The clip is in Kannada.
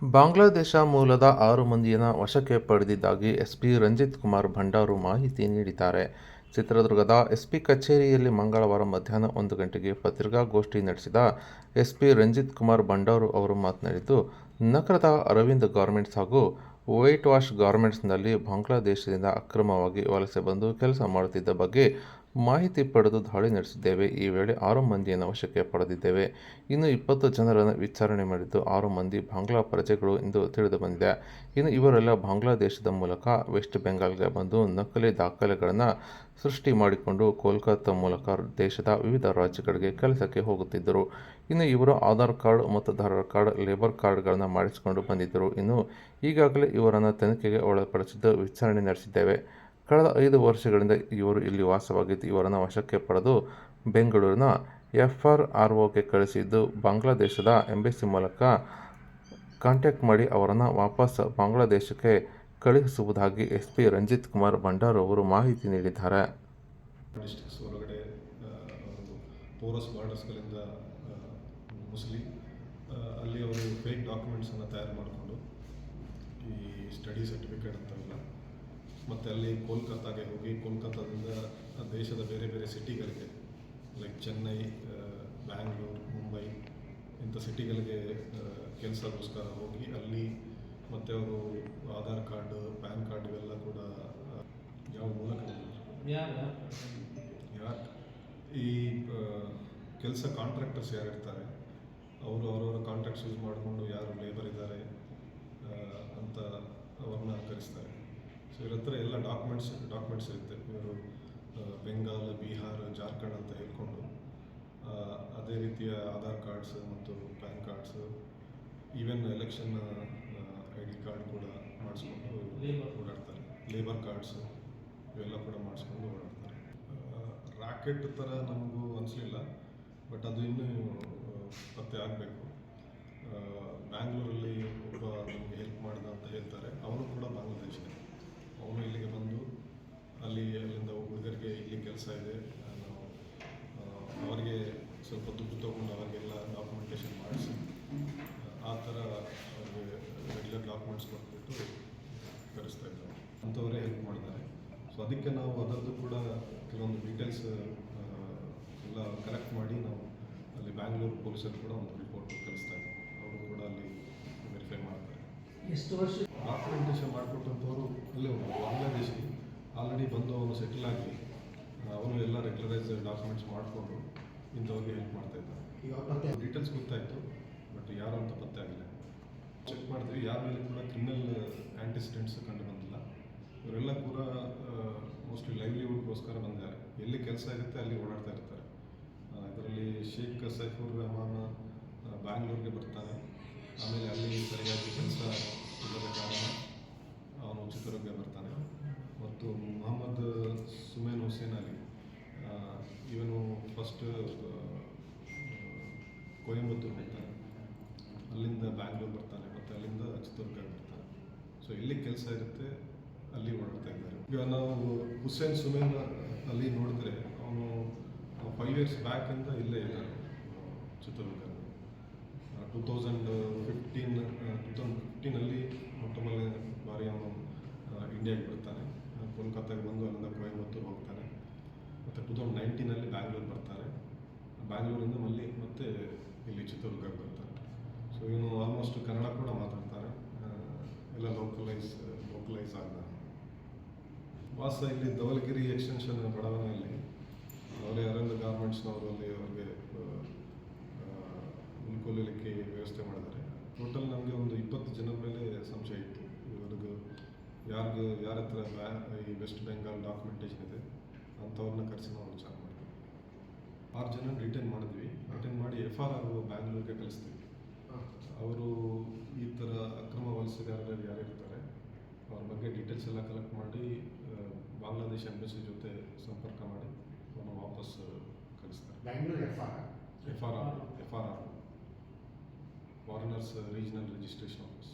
ಬಾಂಗ್ಲಾದೇಶ ಮೂಲದ ಆರು ಮಂದಿಯನ್ನು ವಶಕ್ಕೆ ಪಡೆದಿದ್ದಾಗಿ ಎಸ್ಪಿ ರಂಜಿತ್ ಕುಮಾರ್ ಭಂಡಾರು ಮಾಹಿತಿ ನೀಡಿದ್ದಾರೆ. ಚಿತ್ರದುರ್ಗದ ಎಸ್ಪಿ ಕಚೇರಿಯಲ್ಲಿ ಮಂಗಳವಾರ ಮಧ್ಯಾಹ್ನ ಒಂದು ಗಂಟೆಗೆ ಪತ್ರಿಕಾಗೋಷ್ಠಿ ನಡೆಸಿದ ಎಸ್ಪಿ ರಂಜಿತ್ ಕುಮಾರ್ ಭಂಡಾರು ಅವರು ಮಾತನಾಡಿದ್ದು ನಗರದ ಅರವಿಂದ್ ಗಾರ್ಮೆಂಟ್ಸ್ ಹಾಗೂ ವೈಟ್ ವಾಶ್ ಗಾರ್ಮೆಂಟ್ಸ್ನಲ್ಲಿ ಬಾಂಗ್ಲಾದೇಶದಿಂದ ಅಕ್ರಮವಾಗಿ ವಲಸೆ ಬಂದು ಕೆಲಸ ಮಾಡುತ್ತಿದ್ದ ಬಗ್ಗೆ ಮಾಹಿತಿ ಪಡೆದು ದಾಳಿ ನಡೆಸಿದ್ದೇವೆ. ಈ ವೇಳೆ ಆರು ಮಂದಿಯನ್ನು ವಶಕ್ಕೆ ಪಡೆದಿದ್ದೇವೆ. ಇನ್ನು ಇಪ್ಪತ್ತು ಜನರನ್ನು ವಿಚಾರಣೆ ಮಾಡಿದ್ದು ಆರು ಮಂದಿ ಬಾಂಗ್ಲಾ ಪ್ರಜೆಗಳು ಎಂದು ತಿಳಿದು ಬಂದಿದೆ. ಇನ್ನು ಇವರೆಲ್ಲ ಬಾಂಗ್ಲಾದೇಶದ ಮೂಲಕ ವೆಸ್ಟ್ ಬೆಂಗಾಲ್ಗೆ ಬಂದು ನಕಲಿ ದಾಖಲೆಗಳನ್ನು ಸೃಷ್ಟಿ ಮಾಡಿಕೊಂಡು ಕೋಲ್ಕತ್ತಾ ಮೂಲಕ ದೇಶದ ವಿವಿಧ ರಾಜ್ಯಗಳಿಗೆ ಕೆಲಸಕ್ಕೆ ಹೋಗುತ್ತಿದ್ದರು. ಇನ್ನು ಇವರು ಆಧಾರ್ ಕಾರ್ಡ್, ಮತದಾರರ ಕಾರ್ಡ್, ಲೇಬರ್ ಕಾರ್ಡ್ಗಳನ್ನು ಮಾಡಿಸಿಕೊಂಡು ಬಂದಿದ್ದರು. ಇನ್ನು ಈಗಾಗಲೇ ಇವರನ್ನು ತನಿಖೆಗೆ ಒಳಪಡಿಸಿದ್ದು ವಿಚಾರಣೆ ನಡೆಸಿದ್ದೇವೆ. ಕಳೆದ ಐದು ವರ್ಷಗಳಿಂದ ಇವರು ಇಲ್ಲಿ ವಾಸವಾಗಿದ್ದು, ಇವರನ್ನು ವಶಕ್ಕೆ ಪಡೆದು ಬೆಂಗಳೂರಿನ ಎಫ್ ಆರ್ ಆರ್ ಒಗೆ ಕಳಿಸಿದ್ದು, ಬಾಂಗ್ಲಾದೇಶದ ಎಂಬೆಸಿ ಮೂಲಕ ಕಾಂಟ್ಯಾಕ್ಟ್ ಮಾಡಿ ಅವರನ್ನು ವಾಪಸ್ ಬಾಂಗ್ಲಾದೇಶಕ್ಕೆ ಕಳುಹಿಸುವುದಾಗಿ ಎಸ್ ಪಿ ರಂಜಿತ್ ಕುಮಾರ್ ಭಂಡಾರ್ ಅವರು ಮಾಹಿತಿ ನೀಡಿದ್ದಾರೆ. ಅಲ್ಲಿ ಅವರು ಫೇಕ್ ಡಾಕ್ಯುಮೆಂಟ್ಸನ್ನು ತಯಾರು ಮಾಡಿಕೊಂಡು ಈ ಸ್ಟಡಿ ಸರ್ಟಿಫಿಕೇಟ್ ಅಂತಾರಲ್ಲ ಮತ್ತು ಅಲ್ಲಿ ಕೋಲ್ಕತ್ತಾಗೆ ಹೋಗಿ ಕೋಲ್ಕತ್ತಾದಿಂದ ದೇಶದ ಬೇರೆ ಬೇರೆ ಸಿಟಿಗಳಿಗೆ ಲೈಕ್ ಚೆನ್ನೈ ಬ್ಯಾಂಗ್ಳೂರ್ ಮುಂಬೈ ಇಂಥ ಸಿಟಿಗಳಿಗೆ ಕೆಲಸಕ್ಕೋಸ್ಕರ ಹೋಗಿ ಅಲ್ಲಿ ಮತ್ತು ಅವರು ಆಧಾರ್ ಕಾರ್ಡ್ ಪ್ಯಾನ್ ಕಾರ್ಡ್ ಇವೆಲ್ಲ ಕೂಡ ಯಾವ ಮೂಲಕ ಯಾರು? ಈ ಕೆಲಸ ಕಾಂಟ್ರಾಕ್ಟರ್ಸ್ ಯಾರು ಇರ್ತಾರೆ ಅವರು ಅವರವರ ಕಾಂಟ್ರಾಕ್ಟ್ಸ್ ಯೂಸ್ ಮಾಡಿಕೊಂಡು ಯಾರು ಲೇಬರ್ ಇದ್ದಾರೆ ಅಂತ ಅವ್ರನ್ನ ಕರೆಸ್ತಾರೆ ಸೊ ಇವ್ರ ಹತ್ರ ಎಲ್ಲ ಡಾಕ್ಯುಮೆಂಟ್ಸ್ ಡಾಕ್ಯುಮೆಂಟ್ಸ್ ಇರುತ್ತೆ. ಇವರು ಬೆಂಗಾಲ್ ಬಿಹಾರ್ ಜಾರ್ಖಂಡ್ ಅಂತ ಹೇಳ್ಕೊಂಡು ಅದೇ ರೀತಿಯ ಆಧಾರ್ ಕಾರ್ಡ್ಸ್ ಮತ್ತು PAN cards even election I D card ಕೂಡ ಮಾಡಿಸ್ಕೊಂಡು ಓಡಾಡ್ತಾರೆ. ಲೇಬರ್ ಕಾರ್ಡ್ಸ್ ಇವೆಲ್ಲ ಕೂಡ ಮಾಡಿಸ್ಕೊಂಡು ಓಡಾಡ್ತಾರೆ. ರಾಕೆಟ್ ಥರ ನಮಗೂ ಅನಿಸ್ಲಿಲ್ಲ ಬಟ್ ಅದು ಇನ್ನೂ ಪತ್ತೆ ಆಗಬೇಕು. ಬ್ಯಾಂಗ್ಳೂರಲ್ಲಿ ಒಬ್ಬ ನಮಗೆ ಹೆಲ್ಪ್ ಮಾಡ್ದ ಅಂತ ಹೇಳ್ತಾರೆ ಅವನು ಕೂಡ ಬಾಂಗ್ಲಾದೇಶನೇ ಅವನು ಇಲ್ಲಿಗೆ ಬಂದು ಅಲ್ಲಿ ಅಲ್ಲಿಂದ ಹುಡುಗರಿಗೆ ಕೆಲಸ ಇದೆ ನಾವು ಅವರಿಗೆ ಸ್ವಲ್ಪ ದುಡ್ಡು ತೊಗೊಂಡು ಅವರಿಗೆಲ್ಲ ಡಾಕ್ಯುಮೆಂಟೇಷನ್ ಮಾಡಿಸಿ ಆ ಥರ ಅವ್ರಿಗೆ ರೆಗ್ಯುಲರ್ ಡಾಕ್ಯುಮೆಂಟ್ಸ್ ಕೊಟ್ಬಿಟ್ಟು ಕರೆಸ್ತಾ ಇದ್ದಾರೆ ಅಂಥವರೇ ಹೆಲ್ಪ್ ಮಾಡಿದ್ದಾರೆ. ಸೊ ಅದಕ್ಕೆ ನಾವು ಅದರದ್ದು ಕೂಡ ಕೆಲವೊಂದು ಡೀಟೇಲ್ಸ್ ಎಲ್ಲ ಕಲೆಕ್ಟ್ ಮಾಡಿ ನಾವು ಅಲ್ಲಿ ಬ್ಯಾಂಗ್ಳೂರು ಪೊಲೀಸರು ಕೂಡ ಒಂದು ರಿಪೋರ್ಟ್ ಕಳಿಸ್ತಾ ಇದ್ದೀವಿ ಅವರು ಕೂಡ ಅಲ್ಲಿ ವೆರಿಫೈ ಮಾಡ್ತಾರೆ. ಎಷ್ಟು ವರ್ಷ ಡಾಕ್ಯುಮೆಂಟೇಷನ್ ಮಾಡಿಕೊಟ್ಟಂಥವ್ರು ಅಲ್ಲೇ ಬಾಂಗ್ಲಾದೇಶಿ ಆಲ್ರೆಡಿ ಬಂದು ಅವನು ಸೆಟಲ್ ಆಗಿ ಅವನು ಎಲ್ಲ ರೆಗ್ಯುಲರೈಸ್ ಡಾಕ್ಯುಮೆಂಟ್ಸ್ ಮಾಡಿಕೊಂಡು ಇಂಥವ್ರಿಗೆ ಹೆಲ್ಪ್ ಮಾಡ್ತಾ ಪತ್ತೆ ಡೀಟೇಲ್ಸ್ ಗೊತ್ತಾಯಿತು ಬಟ್ ಯಾರು ಅಂತ ಪತ್ತೆ ಆಗಿಲ್ಲ. ಚೆಕ್ ಮಾಡಿದ್ವಿ ಯಾರ ಮೇಲೆ ಕೂಡ ಕ್ರಿಮಿನಲ್ ಆ್ಯಂಟಿಸಿಡೆಂಟ್ಸ್ ಕಂಡು ಬಂದಿಲ್ಲ. ಇವರೆಲ್ಲ ಕೂಡ ಮೋಸ್ಟ್ಲಿ ಲೈವ್ಲಿಹುಡ್ಗೋಸ್ಕರ ಬಂದಿದ್ದಾರೆ. ಎಲ್ಲಿ ಕೆಲಸ ಇರುತ್ತೆ ಅಲ್ಲಿ ಓಡಾಡ್ತಾ ಇರ್ತಾರೆ. ಇದರಲ್ಲಿ ಶೇಖ್ ಸೈಫುರ್ ರೆಹಮಾನ್ ಬ್ಯಾಂಗ್ಳೂರಿಗೆ ಬ್ಯಾಂಗ್ಳೂರ್ಗೆ ಬರ್ತಾನೆ. ಆಮೇಲೆ ಅಲ್ಲಿ ಸರಿಯಾಗಿ ಕೆಲಸ ಇಲ್ಲದ ಕಾರಣ ಅವನು ಚಿತ್ರದುರ್ಗ ಬರ್ತಾನೆ. ಫಸ್ಟ್ ಕೊಯಂಬತ್ತೂರು ಹೋಗ್ತಾನೆ ಅಲ್ಲಿಂದ ಬ್ಯಾಂಗ್ಳೂರ್ ಬರ್ತಾನೆ, ಮತ್ತು ಅಲ್ಲಿಂದ ಚಿತ್ರದುರ್ಗ ಬರ್ತಾನೆ. ಸೊ ಎಲ್ಲಿ ಕೆಲಸ ಇರುತ್ತೆ, ಅಲ್ಲಿ ಓಡಾಡ್ತಾ ಇದ್ದಾರೆ. ಈಗ ನಾವು ಹುಸೇನ್ ಸುಮೇನ್ ಅಲ್ಲಿ ನೋಡಿದ್ರೆ, ಅವನು ಫೈವ್ ಇಯರ್ಸ್ ಬ್ಯಾಕಿಂದ ಇಲ್ಲೇ ಇದ್ದಾನೆ Chitradurga two thousand fifteen two thousand ಫಿಫ್ಟೀನಲ್ಲಿ ಮೊಟ್ಟ ಮೊದಲನೇ ಬಾರಿ ಅವನು ಇಂಡಿಯಾಗೆ ಬರ್ತಾನೆ ಆ, ಕೋಲ್ಕತ್ತಾಗೆ ಬಂದು ಅಲ್ಲಿಂದ ಕೊಯಂಬತ್ತೂರು ಹೋಗ್ತಾನೆ ಮತ್ತು ಟೂ ತೌಸಂಡ್ ನೈನ್ಟೀನಲ್ಲಿ ಬ್ಯಾಂಗ್ಳೂರ್ ಬರ್ತಾರೆ ಬ್ಯಾಂಗ್ಳೂರಿಂದ ಮಲ್ಲಿ ಮತ್ತೆ ಇಲ್ಲಿ ಚಿತ್ರದುರ್ಗಕ್ಕೆ ಬರ್ತಾರೆ. ಸೊ ಇವನು ಆಲ್ಮೋಸ್ಟ್ ಕನ್ನಡ ಕೂಡ ಮಾತಾಡ್ತಾರೆ. ಎಲ್ಲ ಲೋಕಲೈಸ್ ಲೋಕಲೈಸ್ ಆಗ್ತಾರೆ ವಾಸ ಇಲ್ಲಿ ಧವಲಗಿರಿ ಎಕ್ಸ್ಟೆನ್ಷನ್ ಬಡಾವಣೆಯಲ್ಲಿ ಅವರೇ ಅರವಿಂದ ಗಾರ್ಮೆಂಟ್ಸ್ನವರು ಅಲ್ಲಿ ಅವ್ರಿಗೆ ಉಳ್ಕೊಳ್ಳಲಿಕ್ಕೆ ವ್ಯವಸ್ಥೆ ಮಾಡಿದ್ದಾರೆ. ಟೋಟಲ್ ನಮಗೆ ಒಂದು ಇಪ್ಪತ್ತು ಜನರ ಮೇಲೆ ಸಂಶಯ ಇತ್ತು. ಇವ್ರಿಗೆ ಯಾರಿಗೂ, ಯಾರ ಹತ್ರ ಈ ವೆಸ್ಟ್ ಬೆಂಗಾಲ್ ಡಾಕ್ಯುಮೆಂಟೇಷನ್ ಇದೆ, ಅಂಥವ್ರನ್ನ ಕರೆಸಿ ನಾವು ವಿಚಾರ ಮಾಡಿದ್ವಿ ಆರು ಜನ ರಿಟರ್ನ್ ಮಾಡಿದ್ವಿ. ರಿಟರ್ನ್ ಮಾಡಿ ಎಫ್ ಆರ್ ಆರ್ ಬ್ಯಾಂಗ್ಳೂರಿಗೆ ಕಳಿಸ್ತೀವಿ. ಅವರು ಈ ಥರ ಅಕ್ರಮ ವಲಸೆಗಾರರು ಯಾರು ಇರ್ತಾರೆ ಅವ್ರ ಬಗ್ಗೆ ಡೀಟೇಲ್ಸ್ ಎಲ್ಲ ಕಲೆಕ್ಟ್ ಮಾಡಿ ಬಾಂಗ್ಲಾದೇಶ ಎಂಬಸಿ ಜೊತೆ ಸಂಪರ್ಕ ಮಾಡಿ ಅವ್ರನ್ನ ವಾಪಸ್ ಕಳಿಸ್ತಾರೆ. Bangalore F R F R R F R R foreigners regional registration office